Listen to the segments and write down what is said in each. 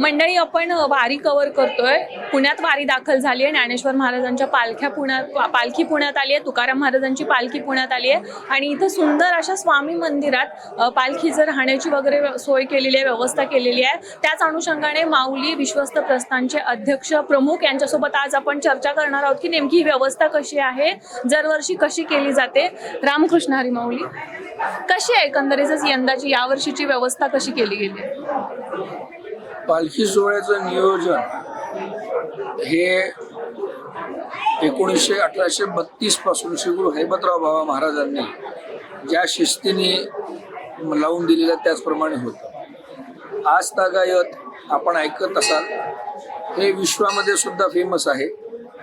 मंडळी आपण वारी कव्हर करतोय. पुण्यात वारी दाखल झाली आहे. ज्ञानेश्वर महाराजांच्या पालख्या पुण्यात पालखी पुण्यात आली आहे. तुकाराम महाराजांची पालखी पुण्यात आली आहे. आणि इथं सुंदर अशा स्वामी मंदिरात पालखीचं राहण्याची वगैरे सोय केलेली आहे व्यवस्था केलेली आहे त्याच अनुषंगाने माऊली विश्वस्त प्रस्थानचे अध्यक्ष प्रमुख यांच्यासोबत आज आपण चर्चा करणार आहोत की नेमकी ही व्यवस्था कशी आहे दरवर्षी कशी केली जाते. रामकृष्ण हरी माऊली कशी आहे एकंदरीतच यंदाची यावर्षीची व्यवस्था कशी केली गेली आहे? पालखी सोहळ्याचं नियोजन हे एकोणीसशे अठराशे बत्तीसपासून श्रीगुरु हैबतराव बाबा महाराजांनी ज्या शिस्तीने लावून दिलेल्या त्याचप्रमाणे होतं. आज तागायत आपण ऐकत असाल हे विश्वामध्ये सुद्धा फेमस आहे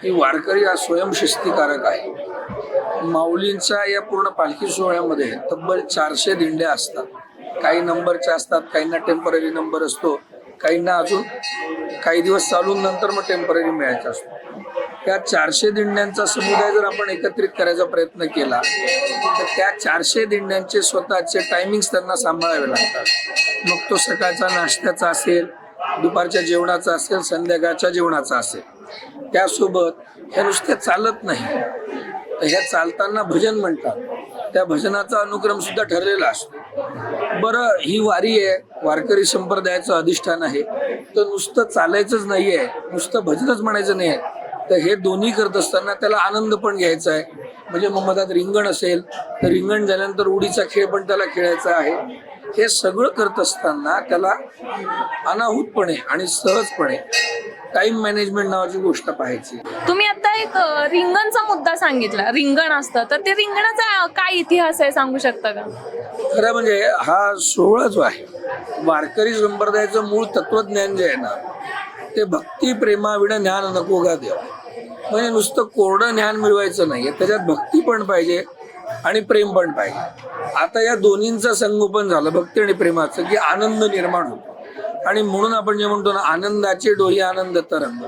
की वारकरी हा स्वयंशिस्तीकारक आहे. माऊलींचा या पूर्ण पालखी सोहळ्यामध्ये तब्बल चारशे दिंड्या असतात. काही नंबरच्या असतात काहींना टेंपररी नंबर असतो. काहींना अजून काही दिवस चालून नंतर मग टेंपररी मिळायचा असतो. त्या चारशे दिंड्यांचा समुदाय जर आपण एकत्रित करायचा प्रयत्न केला तर त्या चारशे दिंड्यांचे स्वतःचे टायमिंग्स त्यांना सांभाळावे लागतात. मग तो सकाळचा नाश्त्याचा असेल दुपारच्या जेवणाचा असेल संध्याकाळच्या जेवणाचा असेल. त्यासोबत ह्या नुसते चालत नाही. तर ह्या चालताना भजन म्हणतात. त्या भजनाचा अनुक्रम सुद्धा ठरलेला असतो. बरं ही वारी आहे वारकरी संप्रदायाचं अधिष्ठान आहे. तर नुसतं चालायचंच नाही आहे नुसतं भजनच म्हणायचं नाही आहे तर हे दोन्ही करत असताना त्याला आनंद पण घ्यायचा आहे. म्हणजे मग मधात रिंगण असेल तर रिंगण झाल्यानंतर उडीचा खेळ पण त्याला खेळायचा आहे. हे सगळं करत असताना त्याला अनाहूतपणे आणि सहजपणे टाइम मॅनेजमेंट नावाची गोष्ट पाहायची. तुम्ही आता एक अ, रिंगणचा मुद्दा सांगितला. रिंगण असतं. तर ते रिंगणाचा काय इतिहास आहे सांगू शकता का? खरं म्हणजे हा सोहळा जो आहे. वारकरी संप्रदायाचं मूळ तत्वज्ञान जे आहे ना ते भक्ती प्रेमाविणं ज्ञान नको का देव. म्हणजे नुसतं कोरडं ज्ञान मिळवायचं नाही त्याच्यात भक्ती पण पाहिजे आणि प्रेम पण पाहिजे. आता या दोन्हींचं संगोपन झालं भक्ती आणि प्रेमाचं की आनंद निर्माण होतो. आणि म्हणून आपण जे म्हणतो ना आनंदाचे डोही आनंद तरंग.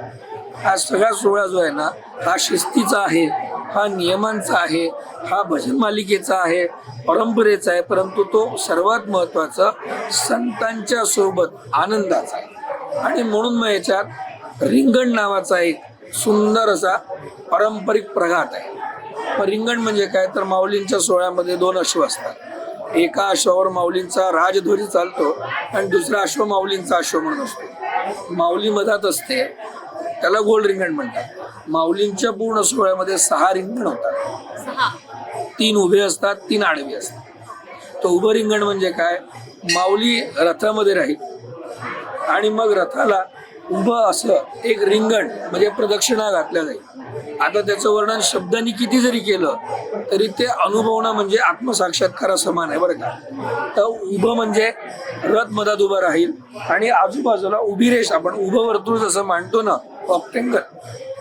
हा सगळा सोहळा जो आहे ना हा शिस्तीचा आहे हा नियमांचा आहे हा भजन मालिकेचा आहे परंपरेचा आहे परंतु तो सर्वात महत्त्वाचा संतांच्या सोबत आनंदाचा. आहे आणि म्हणून मग याच्यात रिंगण नावाचा एक सुंदर असा पारंपरिक प्रघात आहे. रिंगण म्हणजे काय? तर माऊलींच्या सोहळ्यामध्ये दोन अश्व असतात. एका अश्वावर माऊलींचा राजध्वजी चालतो आणि दुसरा अश्व माऊलींचा अश्व म्हणून असतो. माऊली मधात असते त्याला गोल रिंगण म्हणतात. माऊलींच्या पूर्ण सोहळ्यामध्ये सहा रिंगण होतात. सहा. तीन उभे असतात तीन आडवे असतात. तर उभं रिंगण म्हणजे काय? माऊली रथामध्ये राहील आणि मग रथाला उभं असं एक रिंगण म्हणजे प्रदक्षिणा घातल्या जाईल. आता त्याचं वर्णन शब्दांनी किती जरी केलं तरी ते अनुभवणं म्हणजे आत्मसाक्षात्कारा समान आहे बरं का? तर उभं म्हणजे रथ मधात उभं राहील आणि आजूबाजूला उभी रेष आपण उभं वर्तुळ जसं मांडतो ना ऑप्टेंगल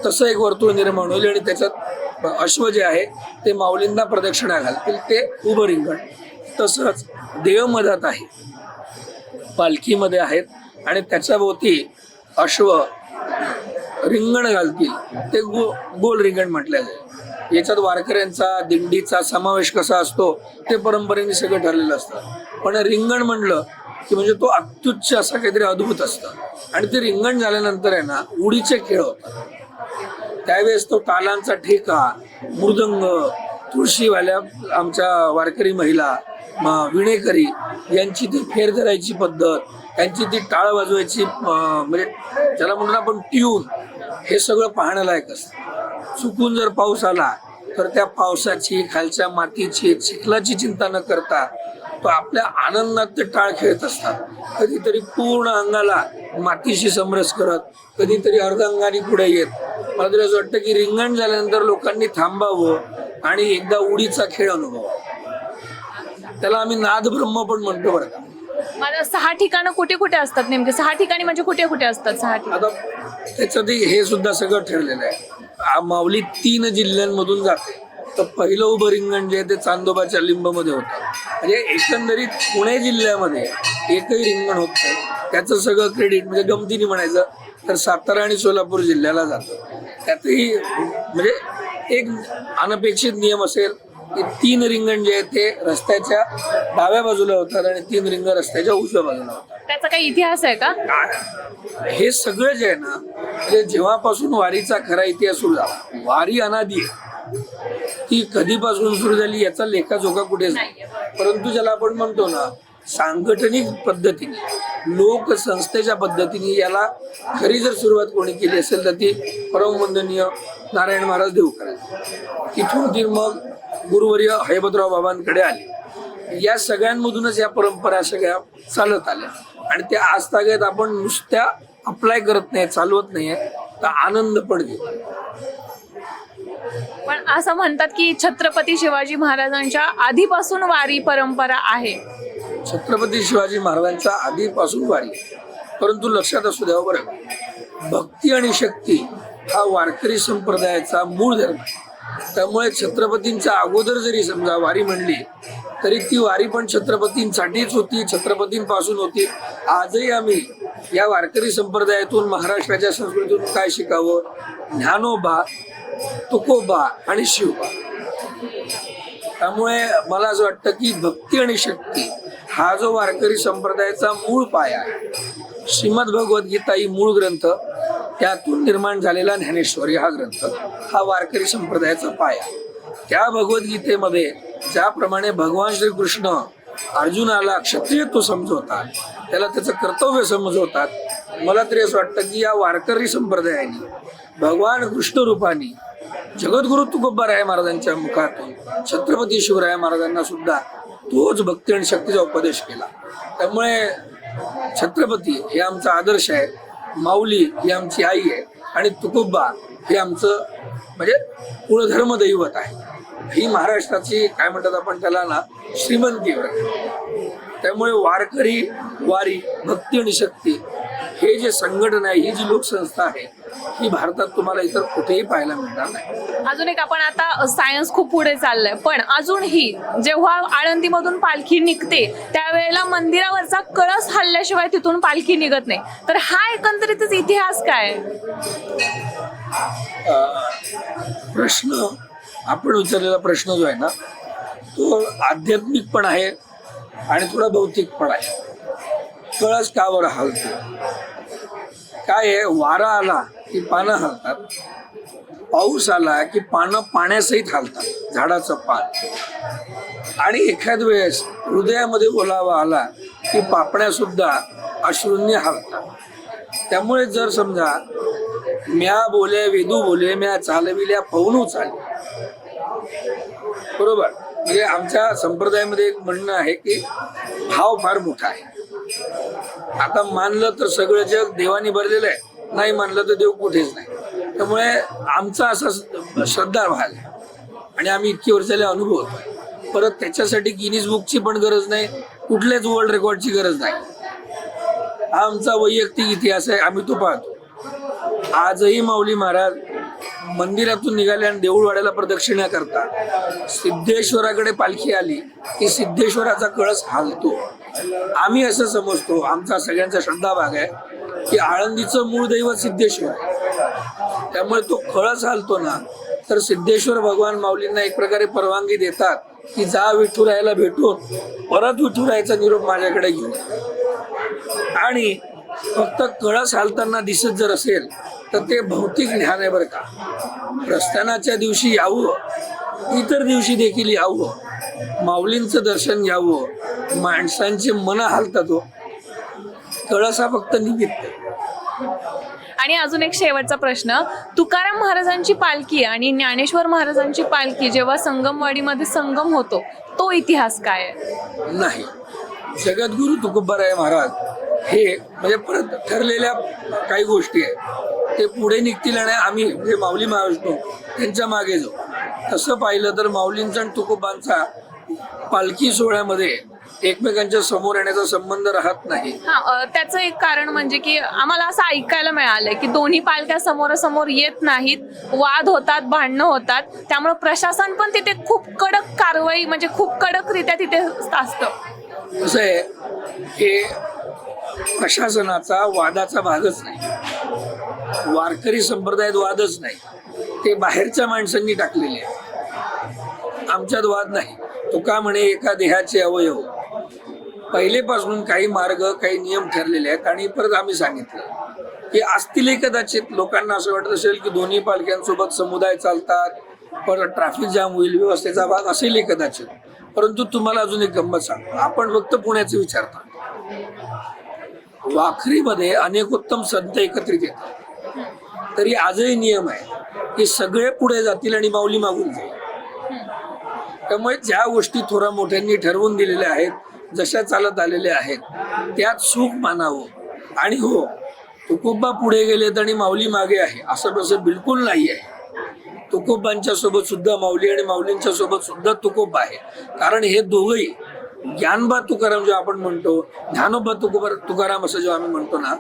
तसं एक वर्तुळ निर्माण होईल आणि त्याच्यात अश्व जे आहे ते माऊलींना प्रदक्षिणा घालतील ते उभं रिंगण. तसंच देव मधात आहे. पालखीमध्ये आहेत आणि त्याच्या भोवती अश्व रिंगण घालतील. ते गो गोल रिंगण म्हटलं जाईल. याच्यात वारकऱ्यांचा दिंडीचा समावेश कसा असतो ते परंपरेने सगळं ठरलेलं असतं. पण रिंगण म्हणलं की म्हणजे तो अत्युच्च असं काहीतरी अद्भुत असतं. आणि ते रिंगण झाल्यानंतर आहे ना उडीचे खेळ होतात. त्यावेळेस तो तालांचा ठेका मृदंग तुळशीवाल्या आमच्या वारकरी महिला विणेकरी यांची ती फेर धरायची पद्धत त्यांची ती टाळ वाजवायची म्हणजे ज्याला म्हणून आपण ट्यून हे सगळं पाहण्यालायक असतं. चुकून जर पाऊस आला तर त्या पावसाची खालच्या मातीची चिखलाची चिंता न करता तो आपल्या आनंदात ते टाळ खेळत असतात. कधीतरी पूर्ण अंगाला मातीशी समरस करत कधीतरी अर्धांगाने पुढे येत. मला तरी असं वाटतं की रिंगण झाल्यानंतर लोकांनी थांबावं आणि एकदा उडीचा खेळ अनुभव त्याला आम्ही नाद ब्रह्म पण म्हणतो बरं का. मला सहा ठिकाणं कुठे कुठे असतात नेमके? सहा ठिकाणी म्हणजे कुठे कुठे असतात सहा ठिकाण? आता त्याच्यात हे सुद्धा सगळं ठरलेलं आहे. आ- माऊली तीन जिल्ह्यांमधून जाते. तर पहिलं उभं रिंगण जे आहे ते चांदोबाच्या लिंबमध्ये होतं. म्हणजे एकंदरीत पुणे जिल्ह्यामध्ये एकही रिंगण होत नाही. त्याचं सगळं क्रेडिट म्हणजे गमतीने म्हणायचं तर सातारा आणि सोलापूर जिल्ह्याला जातं. त्यातही म्हणजे एक अनपेक्षित नियम असेल की तीन रिंगण जे आहेत ते रस्त्याच्या डाव्या बाजूला होतात आणि तीन रिंगण रस्त्याच्या उजव्या बाजूला होतात. त्याचा काही इतिहास आहे का? हे सगळं जे आहे ना म्हणजे जेव्हापासून वारीचा खरा इतिहास सुरू झाला वारी अनादी आहे. ती कधीपासून सुरू झाली याचा लेखाजोखा कुठेच नाही. परंतु ज्याला आपण म्हणतो ना सांघटनिक पद्धतीने लोकसंस्थेच्या पद्धतीने याला खरी जर सुरुवात कोणी केली असेल तर ती परमवंदनीय नारायण महाराज देव करायचे तिथून ती मग गुरुवर्य हैबतराव बाबांकडे आली. या सगळ्यांमधूनच या परंपरा सगळ्या चालत आल्या. आणि त्या आज तागेत आपण नुसत्या अप्लाय करत नाही चालवत नाहीये तर आनंद पण घेतो पण असं म्हणतात की छत्रपती शिवाजी महाराजांच्या आधीपासून वारी परंपरा आहे. छत्रपती शिवाजी महाराजांच्या आधीपासून वारी. परंतु लक्षात असू द्यावं बरं. भक्ती आणि शक्ती हा वारकरी संप्रदायाचा मूळ धर्म आहे. त्यामुळे छत्रपतींच्या अगोदर जरी समजा वारी म्हणली तरी ती वारी पण छत्रपतींसाठीच होती छत्रपतींपासून होती. आजही आम्ही या वारकरी संप्रदायातून महाराष्ट्राच्या संस्कृतीतून काय शिकावं? ज्ञानोबा तुकोबा आणि शिवबा. त्यामुळे मला असं वाटतं की भक्ती आणि शक्ती हा जो वारकरी संप्रदायाचा मूळ पाया आहे. श्रीमद भगवद्गीता ही मूळ ग्रंथ. त्यातून निर्माण झालेला ज्ञानेश्वरी हा ग्रंथ हा वारकरी संप्रदायाचा पाया. त्या भगवद्गीतेमध्ये ज्याप्रमाणे भगवान श्रीकृष्ण अर्जुनाला क्षत्रियत्व समजवतात त्याला त्याचं कर्तव्य समजवतात मला तरी असं वाटतं की या वारकरी संप्रदायाने भगवान कृष्ण रूपाने जगद्गुरु तुकोबाराय महाराजांच्या मुखातून छत्रपती शिवराय महाराजांना सुद्धा तोच भक्ती आणि शक्तीचा उपदेश केला. त्यामुळे छत्रपती हे आमचा आदर्श आहे. माऊली ही आमची आई आहे आणि तुकुब्बा हे आमचं म्हणजे कुळधर्म दैवत आहे. ही महाराष्ट्राची काय म्हणतात आपण त्याला ना श्रीमंती त्यामुळे वारकरी वारी भक्ती आणि शक्ती हे जे संघटन आहे ही जी लोकसंस्था आहे ही भारतात तुम्हाला इतर कुठेही पाहायला मिळणार नाही. अजून एक आपण आता सायन्स खूप पुढे चाललंय. पण अजूनही जेव्हा आळंदीमधून पालखी निघते त्यावेळेला मंदिरावरचा कळस हल्ल्याशिवाय तिथून पालखी निघत नाही. तर हा एकंदरीतच इतिहास काय? प्रश्न आपण विचारलेला प्रश्न जो आहे ना तो आध्यात्मिक पण आहे आणि थोडा भौतिक पण आहे. कळस का बरं हलतो? काय आहे? वारा आला की पानं हलतात. पाऊस आला की पानं पाण्यासहित हलतात झाडाचं पान. आणि एखाद वेळेस हृदयामध्ये ओलावा आला की पापण्या सुद्धा अश्रूंनी हलतात. त्यामुळे जर समजा म्या बोले वेदू बोले म्या चालविल्या पवनू चाल बरोबर? म्हणजे आमच्या संप्रदायामध्ये एक म्हणणं आहे की भाव फार मोठा आहे. आता मानलं तर सगळं जग देवाने भरलेलं आहे. नाही मानलं तर देव कुठेच नाही. त्यामुळे आमचा असा श्रद्धा भाग आहे. आणि आम्ही इतकी वर्षाला अनुभवतोय परत त्याच्यासाठी गिनीज बुकची पण गरज नाही. कुठल्याच वर्ल्ड रेकॉर्डची गरज नाही. हा आमचा वैयक्तिक इतिहास आहे. आम्ही तो पाहतो. आजही माऊली महाराज मंदिरातून निघाले आणि देऊळवाड्याला प्रदक्षिणा करता सिद्धेश्वराकडे पालखी आली की सिद्धेश्वराचा कळस हालतो. आम्ही असं समजतो आमचा सगळ्यांचा श्रद्धा भाग आहे की आळंदीचं मूळ दैवत सिद्धेश्वर. आहे त्यामुळे तो कळस हालतो ना तर सिद्धेश्वर भगवान माऊलींना एक प्रकारे परवानगी देतात की जा विठुरायला भेटून परत विठुरायचा निरोप माझ्याकडे घेऊन आणि फक्त कळस हालताना दिसत जर असेल तर ते भौतिक ज्ञान आहे बरं का. प्रस्थानाच्या दिवशी यावं इतर दिवशी देखील यावं. माऊलींचं दर्शन घ्यावं. माणसांची मन हालतात हो. कळस फक्त निमित्त. आहे. आणि अजून एक शेवटचा प्रश्न. तुकाराम महाराजांची पालखी आणि ज्ञानेश्वर महाराजांची पालखी जेव्हा संगमवाडीमध्ये संगम होतो तो इतिहास काय आहे? नाही. जगद्गुरु तुकोबाराय महाराज हे म्हणजे परत ठरलेल्या काही गोष्टी आहेत. ते पुढे निघतील आणि आम्ही म्हणजे माऊली महाविष्णू त्यांच्या मागे जाऊ. तसं पाहिलं तर माऊलींचा आणि तुकोबांचा पालखी सोहळ्यामध्ये एकमेकांच्या समोर येण्याचा संबंध राहत नाही. हा अ, त्याचं एक कारण म्हणजे की आम्हाला असं ऐकायला मिळालंय की दोन्ही पालख्या समोरासमोर येत नाहीत वाद होतात भांडणं होतात. त्यामुळे प्रशासन पण तिथे खूप कडक कारवाई म्हणजे खूप कडकरित्या तिथे असतं. कसं आहे हे प्रशासनाचा वादाचा भागच नाही. वारकरी संप्रदायात वादच नाही. ते बाहेरच्या माणसांनी टाकलेले आहे आमच्यात वाद नाही. तो का म्हणे एका देहाचे अवयव. पहिलेपासून काही मार्ग काही नियम ठरलेले आहेत आणि परत आम्ही सांगितलं की असतीलही कदाचित. लोकांना असं वाटत असेल की दोन्ही पालख्यांसोबत समुदाय चालतात परत ट्रॅफिक जाम होईल व्यवस्थेचा भाग असेलही कदाचित. परंतु तुम्हाला अजून एक गंमत सांगतो. आपण फक्त पुण्याचे विचारता. वाखरीमध्ये अनेक उत्तम संत एकत्रित येतात. तरी आजही नियम आहे की सगळे पुढे जातील आणि माऊली मागून जाईल. त्यामुळे ज्या गोष्टी थोड्या मोठ्यांनी ठरवून दिलेल्या आहेत जशा चालत आलेल्या आहेत त्यात सुख मानावं. आणि हो तुकोबा पुढे गेलेत आणि माऊली मागे आहे असं तसं बिलकुल नाही आहे. तुकोबांच्या सोबत सुद्धा माऊली आणि माऊलींच्या सोबत सुद्धा तुकोबा आहे. कारण हे दोघंही ज्ञानबा तुकाराम जेव्हा आपण म्हणतो ज्ञानोबा तुकोबा तुकाराम असं जेव्हा आम्ही म्हणतो ना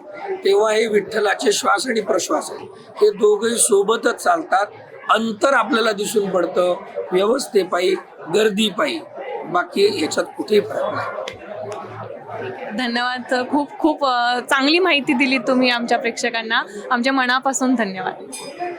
तेव्हा हे विठ्ठलाचे श्वास आणि प्रश्वास आहे हे दोघंही सोबतच चालतात अंतर आपल्याला दिसून पडतं व्यवस्थेपायी गर्दीपायी. बाकी ह्याच्यात कुठेही फरक नाही. धन्यवाद. खूप खूप चांगली माहिती दिली तुम्ही आमच्या प्रेक्षकांना. आमच्या मनापासून धन्यवाद.